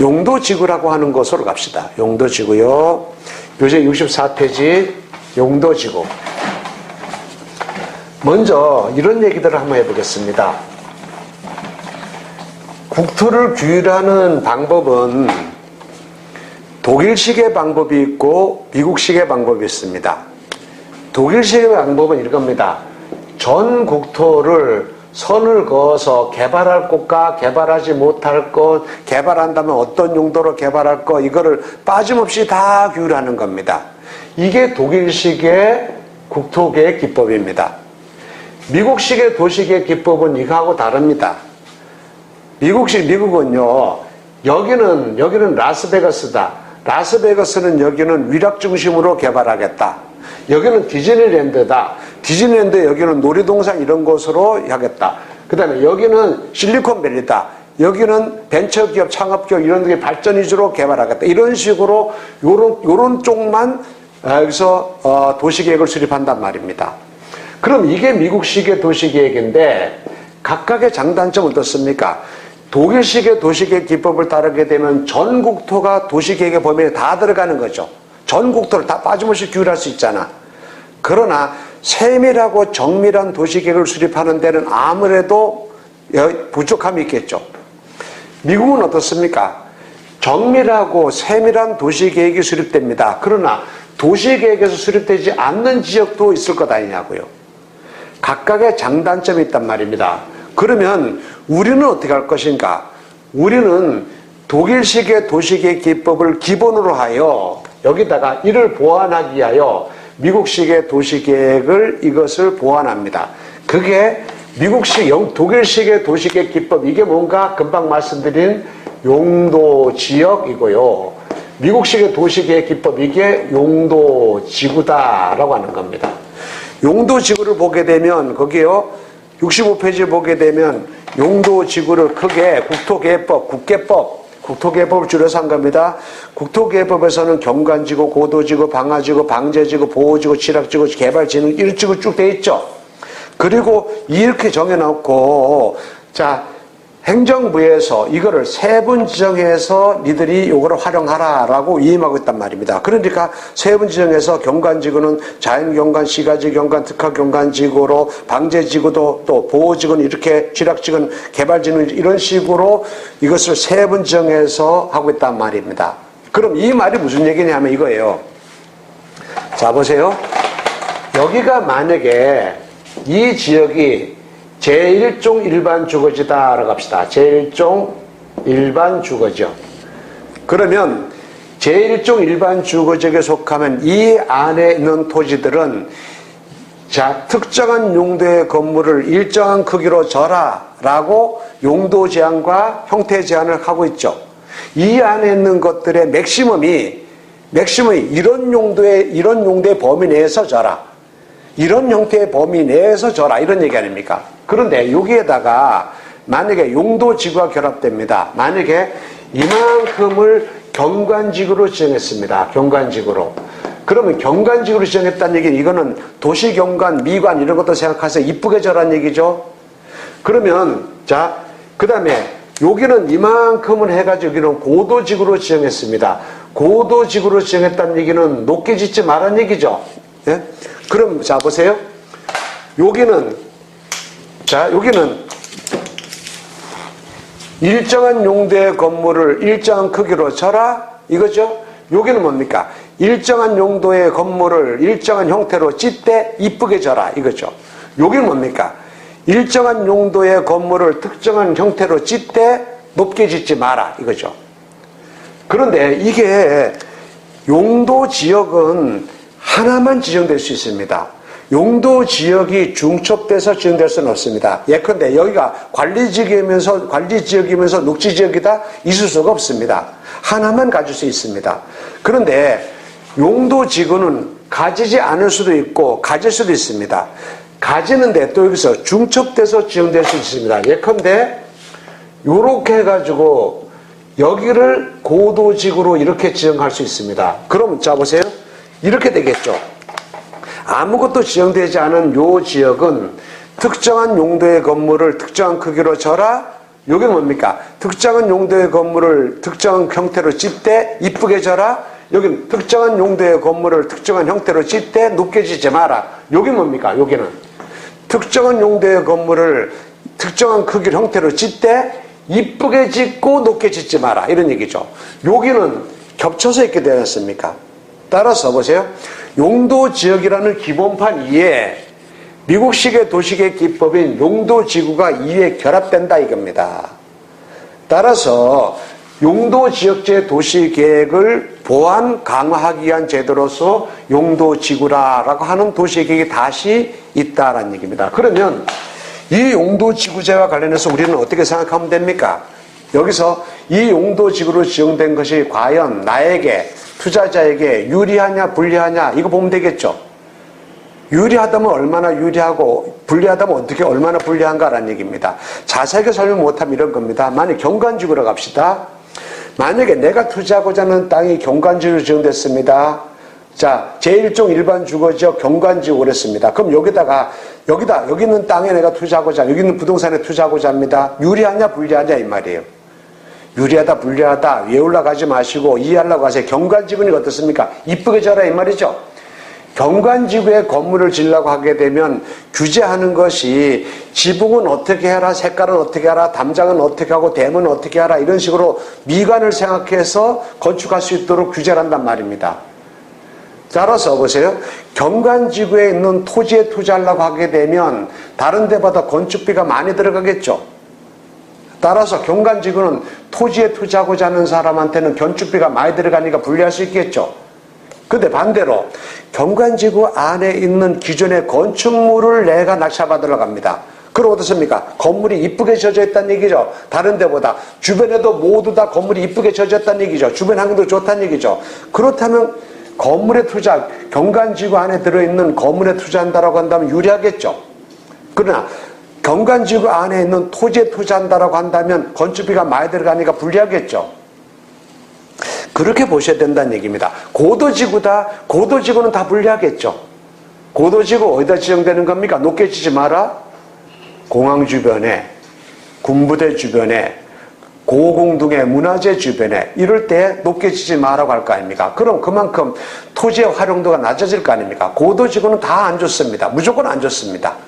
용도지구라고 하는 것으로 갑시다. 용도지구요. 요새 64페이지 용도지구. 먼저 이런 얘기들을 한번 해보겠습니다. 국토를 규율하는 방법은 독일식의 방법이 있고 미국식의 방법이 있습니다. 독일식의 방법은 이겁니다. 전 국토를 선을 그어서 개발할 곳과 개발하지 못할 것, 개발한다면 어떤 용도로 개발할 것, 이거를 빠짐없이 다 규율하는 겁니다. 이게 독일식의 국토계획 기법입니다. 미국식의 도시계획 기법은 이거하고 다릅니다. 미국식, 미국은요, 여기는, 여기는 라스베가스다. 라스베가스는 여기는 위락 중심으로 개발하겠다. 여기는 디즈니랜드다. 디즈니랜드 여기는 놀이동산 이런 곳으로 하겠다. 그 다음에 여기는 실리콘밸리다. 여기는 벤처기업, 창업기업 이런 데 발전 위주로 개발하겠다. 이런 식으로 요런, 요런 쪽만 아, 여기서 어, 도시계획을 수립한단 말입니다. 그럼 이게 미국식의 도시계획인데 각각의 장단점은 어떻습니까? 독일식의 도시계획 기법을 따르게 되면 전 국토가 도시계획의 범위에 다 들어가는 거죠. 전 국토를 다 빠짐없이 규율할 수 있잖아. 그러나 세밀하고 정밀한 도시계획을 수립하는 데는 아무래도 부족함이 있겠죠. 미국은 어떻습니까? 정밀하고 세밀한 도시계획이 수립됩니다. 그러나 도시계획에서 수립되지 않는 지역도 있을 것 아니냐고요. 각각의 장단점이 있단 말입니다. 그러면 우리는 어떻게 할 것인가? 우리는 독일식의 도시계획 기법을 기본으로 하여 여기다가 이를 보완하기 위하여 미국식의 도시계획을 이것을 보완합니다. 그게 미국식, 영, 독일식의 도시계획 기법, 이게 뭔가 금방 말씀드린 용도 지역이고요. 미국식의 도시계획 기법, 이게 용도 지구다라고 하는 겁니다. 용도 지구를 보게 되면, 거기요, 65페이지 보게 되면, 용도 지구를 크게 국토계획법, 국계법, 국토계획법을 줄여서 한 겁니다. 국토계획법에서는 경관지구, 고도지구, 방화지구, 방제지구, 보호지구, 취락지구, 개발지구 이런 지구 쭉 돼 있죠. 그리고 이렇게 정해놓고 자 행정부에서 이거를 세 분 지정해서 니들이 이거를 활용하라라고 위임하고 있단 말입니다. 그러니까 세 분 지정해서 경관지구는 자연경관, 시가지 경관, 특화경관지구로 방제지구도 또 보호지구는 이렇게 취락지구는 개발지구는 이런 식으로 이것을 세 분 지정해서 하고 있단 말입니다. 그럼 이 말이 무슨 얘기냐면 이거예요. 자 보세요. 여기가 만약에 이 지역이 제1종 일반 주거지다라고 합시다. 제1종 일반 주거지역. 그러면 제1종 일반 주거지역에 속하면 이 안에 있는 토지들은 자, 특정한 용도의 건물을 일정한 크기로 져라라고 용도 제한과 형태 제한을 하고 있죠. 이 안에 있는 것들의 맥시멈이 맥시멈이 이런 용도의 이런 용도의 범위 내에서 져라. 이런 형태의 범위 내에서 져라 이런 얘기 아닙니까? 그런데 여기에다가 만약에 용도 지구가 결합됩니다. 만약에 이만큼을 경관지구로 지정했습니다. 경관지구로. 그러면 경관지구로 지정했다는 얘기는 이거는 도시 경관, 미관 이런 것도 생각해서 이쁘게 져란 얘기죠. 그러면 자, 그 다음에 여기는 이만큼을 해가지고 여기는 고도지구로 지정했습니다. 고도지구로 지정했다는 얘기는 높게 짓지 말란 얘기죠. 예? 그럼 자 보세요. 여기는 자 여기는 일정한 용도의 건물을 일정한 크기로 쳐라 이거죠. 여기는 뭡니까? 일정한 용도의 건물을 일정한 형태로 찢되 이쁘게 져라 이거죠. 여기는 뭡니까? 일정한 용도의 건물을 특정한 형태로 찢되 높게 짓지 마라 이거죠. 그런데 이게 용도 지역은 하나만 지정될 수 있습니다. 용도 지역이 중첩돼서 지정될 수는 없습니다. 예컨대 여기가 관리 지역이면서 관리 지역이면서 녹지 지역이다 있을 수가 없습니다. 하나만 가질 수 있습니다. 그런데 용도 지구는 가지지 않을 수도 있고 가질 수도 있습니다. 가지는데 또 여기서 중첩돼서 지정될 수 있습니다. 예컨대 요렇게 해가지고 여기를 고도지구로 이렇게 지정할 수 있습니다. 그럼 자 보세요. 이렇게 되겠죠. 아무것도 지정되지 않은 요 지역은 특정한 용도의 건물을 특정한 크기로 져라 여기 뭡니까? 특정한 용도의 건물을 특정한 형태로 짓되 이쁘게 져라. 여기는 특정한 용도의 건물을 특정한 형태로 짓되 높게 짓지 마라. 여기 뭡니까? 여기는 특정한 용도의 건물을 특정한 크기 형태로 짓되 이쁘게 짓고 높게 짓지 마라. 이런 얘기죠. 여기는 겹쳐서 있게 되지 않습니까? 따라서 보세요. 용도 지역이라는 기본판 위에 미국식의 도시계획 기법인 용도 지구가 이에 결합된다 이겁니다. 따라서 용도 지역제 도시 계획을 보완 강화하기 위한 제도로서 용도 지구라고 하는 도시 계획이 다시 있다라는 얘기입니다. 그러면 이 용도 지구제와 관련해서 우리는 어떻게 생각하면 됩니까? 여기서 이 용도 지구로 지정된 것이 과연 나에게 투자자에게 유리하냐 불리하냐 이거 보면 되겠죠. 유리하다면 얼마나 유리하고 불리하다면 어떻게 얼마나 불리한가라는 얘기입니다. 자세하게 설명 못하면 이런 겁니다. 만약 경관지구로 갑시다. 만약에 내가 투자하고자 하는 땅이 경관지구로 지정됐습니다. 자, 제1종 일반 주거지역 경관지구 그랬습니다. 그럼 여기다가, 여기다, 여기 있는 땅에 내가 투자하고자, 여기 있는 부동산에 투자하고자 합니다. 유리하냐, 불리하냐, 이 말이에요. 유리하다, 불리하다, 외우려고 하지 마시고 이해하려고 하세요. 경관지구는 어떻습니까? 이쁘게 져라, 이 말이죠. 경관지구에 건물을 지으려고 하게 되면 규제하는 것이 지붕은 어떻게 해라, 색깔은 어떻게 해라, 담장은 어떻게 하고 대문은 어떻게 하라 이런 식으로 미관을 생각해서 건축할 수 있도록 규제를 한단 말입니다. 따라서 보세요. 경관지구에 있는 토지에 투자하려고 하게 되면 다른 데보다 건축비가 많이 들어가겠죠. 따라서 경관지구는 토지에 투자하고자 하는 사람한테는 건축비가 많이 들어가니까 불리할 수 있겠죠. 근데 반대로 경관지구 안에 있는 기존의 건축물을 내가 낙찰받으러 갑니다. 그럼 어떻습니까? 건물이 이쁘게 져져 있다는 얘기죠. 다른 데보다. 주변에도 모두 다 건물이 이쁘게 져져 있다는 얘기죠. 주변 환경도 좋다는 얘기죠. 그렇다면 건물에 투자, 경관지구 안에 들어있는 건물에 투자한다라고 한다면 유리하겠죠. 그러나 경관지구 안에 있는 토지에 투자한다라고 한다면 건축비가 많이 들어가니까 불리하겠죠. 그렇게 보셔야 된다는 얘기입니다. 고도지구다. 고도지구는 다 불리하겠죠. 고도지구 어디다 지정되는 겁니까? 높게 지지 마라. 공항 주변에, 군부대 주변에, 고공둥의 문화재 주변에 이럴 때 높게 지지 마라고 할 거 아닙니까? 그럼 그만큼 토지의 활용도가 낮아질 거 아닙니까? 고도지구는 다 안 좋습니다. 무조건 안 좋습니다.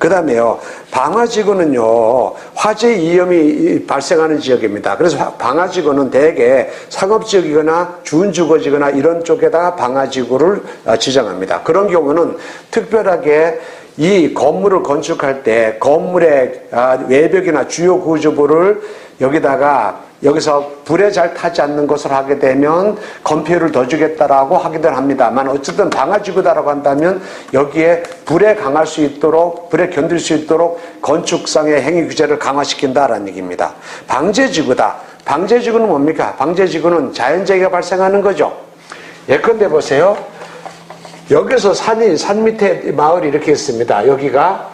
그 다음에요, 방화지구는요, 화재 위험이 발생하는 지역입니다. 그래서 방화지구는 대개 상업지역이거나 준주거지거나 이런 쪽에다가 방화지구를 어, 지정합니다. 그런 경우는 특별하게 이 건물을 건축할 때 건물의 아, 외벽이나 주요 구조부를 여기다가 여기서 불에 잘 타지 않는 것을 하게 되면 건폐율을 더 주겠다라고 하기도 합니다만 어쨌든 방화지구다라고 한다면 여기에 불에 강할 수 있도록 불에 견딜 수 있도록 건축상의 행위 규제를 강화시킨다라는 얘기입니다. 방제지구다. 방제지구는 뭡니까? 방제지구는 자연재해가 발생하는 거죠. 예컨대 보세요. 여기서 산이 산 밑에 마을이 이렇게 있습니다. 여기가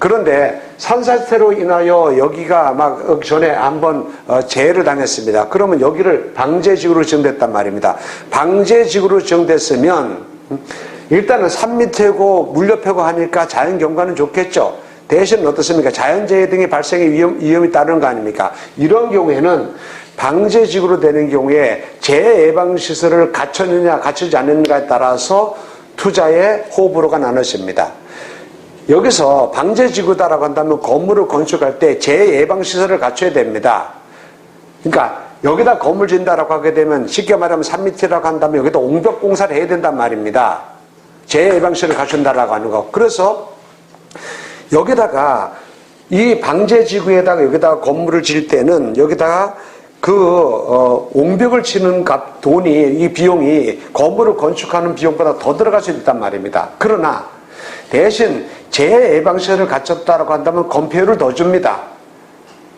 그런데 산사태로 인하여 여기가 막 전에 한번 어, 재해를 당했습니다. 그러면 여기를 방제지구로 지정됐단 말입니다. 방제지구로 지정됐으면 음, 일단은 산 밑에고 물렵하고 하니까 자연 경관은 좋겠죠. 대신 어떻습니까? 자연재해 등의 발생의 위험, 위험이 따르는 거 아닙니까? 이런 경우에는 방제지구로 되는 경우에 재해 예방 시설을 갖췄느냐 갖추지 않느냐에 따라서 투자의 호불호가 나눠집니다. 여기서 방제지구다라고 한다면 건물을 건축할 때 재예방시설을 갖춰야 됩니다. 그러니까 여기다 건물 짓는다라고 하게 되면 쉽게 말하면 3m라고 한다면 여기다 옹벽 공사를 해야 된단 말입니다. 재예방시설을 갖춘다라고 하는 거. 그래서 여기다가 이 방제지구에다가 여기다가 건물을 질 때는 여기다가 그 어, 옹벽을 치는 값 돈이 이 비용이 건물을 건축하는 비용보다 더 들어갈 수 있단 말입니다. 그러나 대신 재해 예방시설을 갖췄다고 한다면 건폐율을 더 줍니다.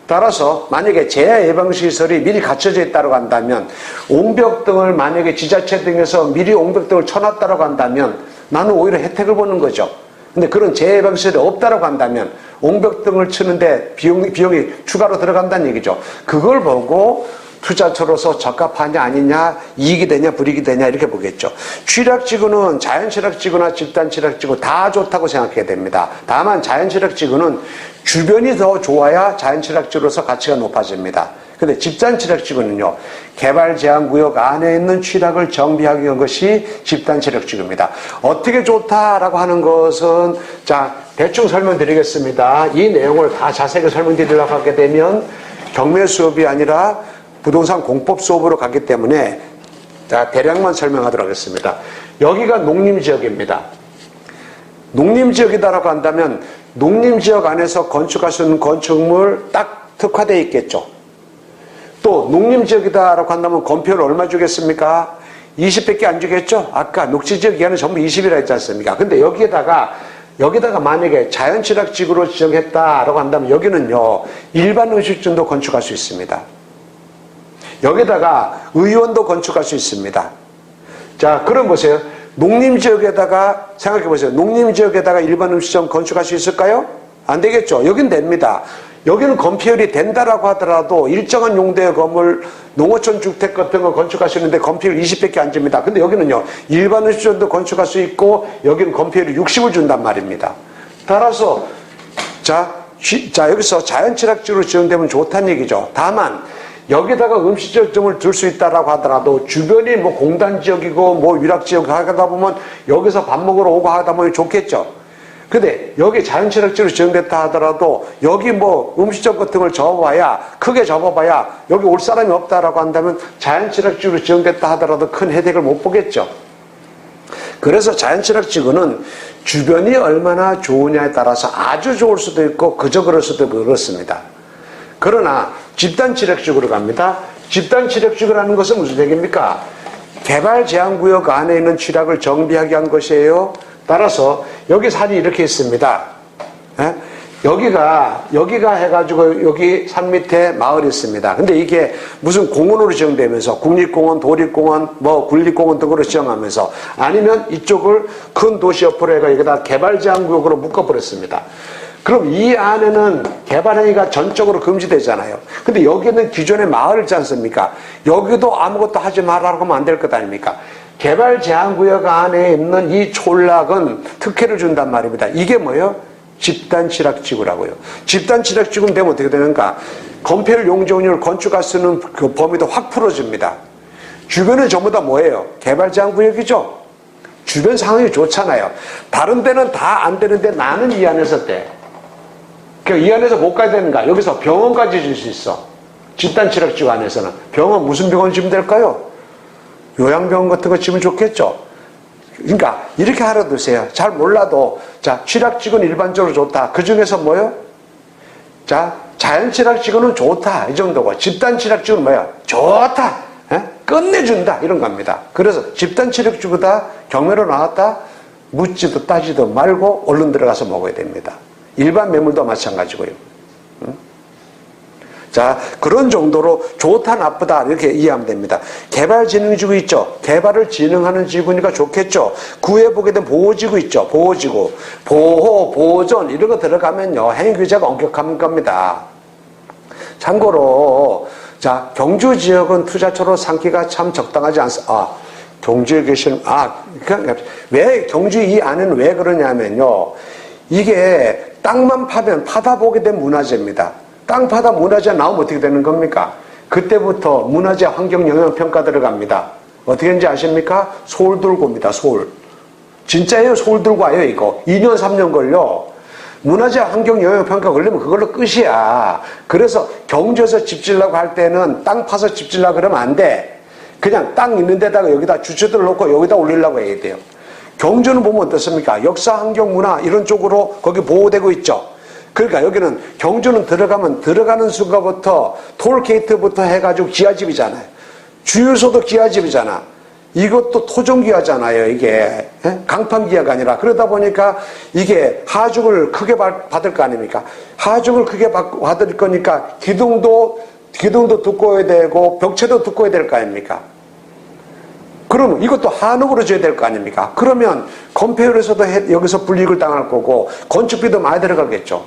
따라서 만약에 재해 예방시설이 미리 갖춰져 있다고 한다면 옹벽 등을 만약에 지자체 등에서 미리 옹벽 등을 쳐놨다고 한다면 나는 오히려 혜택을 보는 거죠. 근데 그런 재해 예방시설이 없다고 한다면 옹벽 등을 치는데 비용, 비용이 추가로 들어간다는 얘기죠. 그걸 보고 투자처로서 적합하냐 아니냐 이익이 되냐 불이익이 되냐 이렇게 보겠죠. 취락지구는 자연취락지구나 집단취락지구 다 좋다고 생각해야 됩니다. 다만 자연취락지구는 주변이 더 좋아야 자연취락지구로서 가치가 높아집니다. 근데 집단 취락지구는요 개발 제한 구역 안에 있는 취락을 정비하기 위한 것이 집단 취락지구입니다. 어떻게 좋다라고 하는 것은 자 대충 설명드리겠습니다. 이 내용을 다 자세하게 설명드리려고 하게 되면 경매 수업이 아니라 부동산 공법 수업으로 가기 때문에 자 대략만 설명하도록 하겠습니다. 여기가 농림지역입니다. 농림지역이다라고 한다면 농림지역 안에서 건축할 수 있는 건축물 딱 특화되어 있겠죠. 또 농림지역이다라고 한다면 건표를 얼마 주겠습니까? 20밖에 안 주겠죠? 아까 녹지지역 이하는 전부 20이라 했지 않습니까? 근데 여기에다가 여기다가 만약에 자연취락지구로 지정했다라고 한다면 여기는요 일반 의식주도 건축할 수 있습니다. 여기다가 의원도 건축할 수 있습니다. 자, 그럼 보세요. 농림 지역에다가 생각해 보세요. 농림 지역에다가 일반 음식점 건축할 수 있을까요? 안 되겠죠. 여긴 됩니다. 여기는 건폐율이 된다라고 하더라도 일정한 용도의 건물, 농어촌 주택 같은 거 있는데 건폐율 20밖에 안 줍니다. 근데 여기는요, 일반 음식점도 건축할 수 있고, 여기는 건폐율이 60을 준단 말입니다. 따라서, 자, 쥐- 자, 여기서 자연취락지로 지정되면 좋다는 얘기죠. 다만, 여기다가 음식점을 둘 수 있다라고 하더라도 주변이 뭐 공단 지역이고 뭐 위락 지역 하다 보면 여기서 밥 먹으러 오고 하다 보면 좋겠죠. 근데 여기 자연취락지로 지정됐다 하더라도 여기 뭐 음식점 같은 걸 접어봐야 크게 접어봐야 여기 올 사람이 없다라고 한다면 자연취락지로 지정됐다 하더라도 큰 혜택을 못 보겠죠. 그래서 자연취락지구는 주변이 얼마나 좋으냐에 따라서 아주 좋을 수도 있고 그저 그럴 수도 그렇습니다. 그러나 집단취락지구로 갑니다. 집단취락지구라는 것은 무슨 얘기입니까? 개발 제한 구역 안에 있는 취락을 정비하게 한 것이에요. 따라서 여기 산이 이렇게 있습니다. 예? 여기가 여기가 해가지고 여기 산 밑에 마을이 있습니다. 근데 이게 무슨 공원으로 지정되면서 국립공원, 도립공원, 뭐 군립공원 등으로 지정하면서 아니면 이쪽을 큰 도시 옆으로 해가 여기다 개발 제한구역으로 묶어버렸습니다. 그럼 이 안에는 개발 행위가 전적으로 금지되잖아요. 근데 여기는 기존의 마을이 있지 않습니까? 여기도 아무것도 하지 말라고 하면 안 될 것 아닙니까? 개발 제한구역 안에 있는 이 촌락은 특혜를 준단 말입니다. 이게 뭐예요? 집단취락지구라고요. 집단취락지구는 되면 어떻게 되는가? 건폐율 용적률 건축할 수 있는 그 범위도 확 풀어집니다. 주변은 전부 다 뭐예요? 개발 제한 구역이죠? 주변 상황이 좋잖아요. 다른 데는 다 안 되는데 나는 이 안에서 돼. 그이 안에서 못 가야 되는가? 여기서 병원까지 줄 수 있어. 집단취락지구 안에서는. 병원, 무슨 병원 지면 될까요? 요양병원 같은 거 지면 좋겠죠? 그러니까 이렇게 하려 두세요. 잘 몰라도 자 취락지구는 일반적으로 좋다. 그 중에서 뭐요? 자 자연 취락지구는 좋다 이 정도고 집단 취락지구는 뭐야? 좋다. 예? 끝내준다 이런 겁니다. 그래서 집단 취락지구다 경매로 나왔다 묻지도 따지도 말고 얼른 들어가서 먹어야 됩니다. 일반 매물도 마찬가지고요. 자, 그런 정도로 좋다, 나쁘다, 이렇게 이해하면 됩니다. 개발진흥지구 있죠? 개발을 진흥하는 지구니까 좋겠죠? 구해보게 된 보호지구 있죠? 보호지구. 보호, 보존, 이런 거 들어가면요, 행위규제가 엄격한 겁니다. 참고로, 자, 경주 지역은 투자처로 삼기가 참 적당하지 않습니다. 아, 경주에 계시는, 아, 그러니까 왜 경주 이 안에는 왜 그러냐면요. 이게 땅만 파면 파다 보게 된 문화재입니다. 땅 파다 문화재 나오면 어떻게 되는 겁니까? 그때부터 문화재 환경 영향 평가 들어갑니다. 어떻게 되는지 아십니까? 서울 들고 옵니다. 서울. 진짜예요. 서울 들고 와요. 이거. 2년 3년 걸려. 문화재 환경 영향 평가 걸리면 그걸로 끝이야. 그래서 경주에서 집 지으려고 할 때는 땅 파서 집 지으려고 그러면 안 돼. 그냥 땅 있는 데다가 여기다 주체들을 놓고 여기다 올리려고 해야 돼요. 경주는 보면 어떻습니까? 역사, 환경, 문화 이런 쪽으로 거기 보호되고 있죠. 그러니까 여기는 경주는 들어가면 들어가는 순간부터 톨게이트부터 해가지고 기아집이잖아요. 주유소도 기아집이잖아. 이것도 토종기아잖아요. 이게 예? 강판기아가 아니라 그러다 보니까 이게 하중을 크게 받- 받을 거 아닙니까? 하중을 크게 받- 받을 거니까 기둥도 기둥도 두꺼워야 되고 벽체도 두꺼워야 될 거 아닙니까? 그럼 이것도 한옥으로 줘야 될 거 아닙니까? 그러면 건폐율에서도 해- 여기서 불이익을 당할 거고 건축비도 많이 들어가겠죠.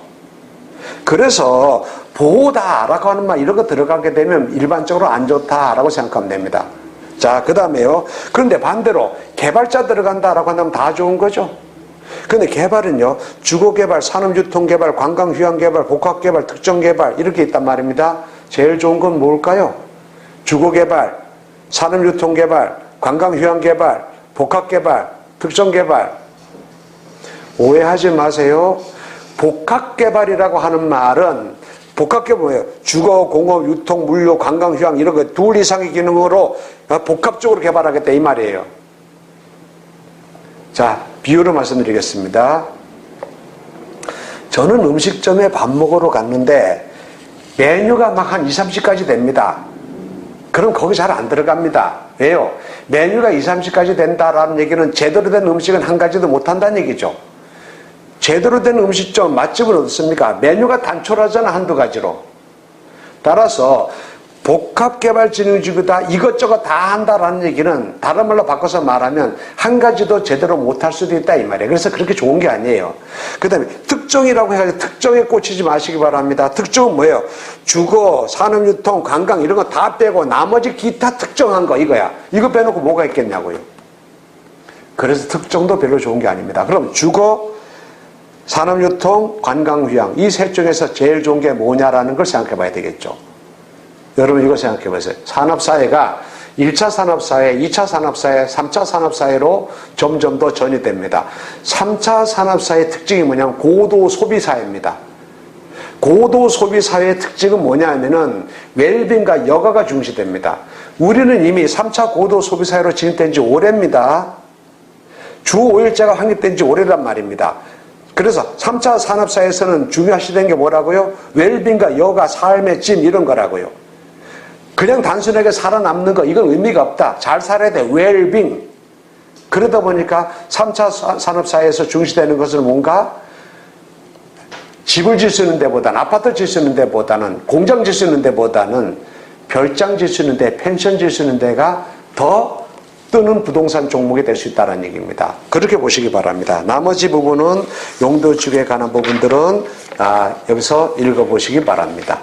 그래서 보호다라고 하는 말 이런 거 들어가게 되면 일반적으로 안 좋다라고 생각하면 됩니다. 자, 그 다음에요. 그런데 반대로 개발자 들어간다라고 한다면 다 좋은 거죠. 근데 개발은요, 주거개발, 산업유통개발, 관광휴양개발, 복합개발, 특정개발 이렇게 있단 말입니다. 제일 좋은 건 뭘까요? 주거개발, 산업유통개발, 관광 휴양 개발, 복합 개발, 특정 개발. 오해하지 마세요. 복합 개발이라고 하는 말은 복합 개발 뭐예요? 주거, 공업, 유통, 물류, 관광, 휴양 이런 거 둘 이상의 기능으로 복합적으로 개발하겠다 이 말이에요. 자, 비유로 말씀드리겠습니다. 저는 음식점에 밥 먹으러 갔는데 메뉴가 막 한 2, 30가지 됩니다. 그럼 거기 잘 안 들어갑니다. 왜요? 메뉴가 2, 30가지 된다라는 얘기는 제대로 된 음식은 한 가지도 못 한다는 얘기죠. 제대로 된 음식점, 맛집은 어떻습니까? 메뉴가 단촐하잖아, 한두 가지로. 따라서 복합개발진흥지구다 이것저것 다 한다라는 얘기는 다른 말로 바꿔서 말하면 한 가지도 제대로 못할 수도 있다 이 말이에요. 그래서 그렇게 좋은 게 아니에요. 그 다음에 특정이라고 해가지고 특정에 꽂히지 마시기 바랍니다. 특정은 뭐예요? 주거, 산업유통, 관광 이런 거 다 빼고 나머지 기타 특정한 거 이거야. 이거 빼놓고 뭐가 있겠냐고요. 그래서 특정도 별로 좋은 게 아닙니다. 그럼 주거, 산업유통, 관광휴양 이 셋 중에서 제일 좋은 게 뭐냐라는 걸 생각해 봐야 되겠죠. 여러분 이거 생각해 보세요. 산업사회가 1차 산업사회, 2차 산업사회, 3차 산업사회로 점점 더 전이됩니다. 3차 산업사회의 특징이 뭐냐면 고도 소비사회입니다. 고도 소비사회의 특징은 뭐냐 하면은 웰빙과 여가가 중시됩니다. 우리는 이미 3차 고도 소비사회로 진입된 지 오래입니다. 주 5일제가 확립된 지 오래란 말입니다. 그래서 3차 산업사회에서는 중요시된 게 뭐라고요? 웰빙과 여가, 삶의 찜 이런 거라고요. 그냥 단순하게 살아남는 거 이건 의미가 없다. 잘 살아야 돼. 웰빙. 그러다 보니까 3차 산업사회에서 중시되는 것은 뭔가 집을 짓는 데보다는 아파트 짓는 데보다는 공장 짓는 데보다는 별장 짓는 데 펜션 짓는 데가 더 뜨는 부동산 종목이 될 수 있다는 얘기입니다. 그렇게 보시기 바랍니다. 나머지 부분은 용도주에 관한 부분들은 아, 여기서 읽어보시기 바랍니다.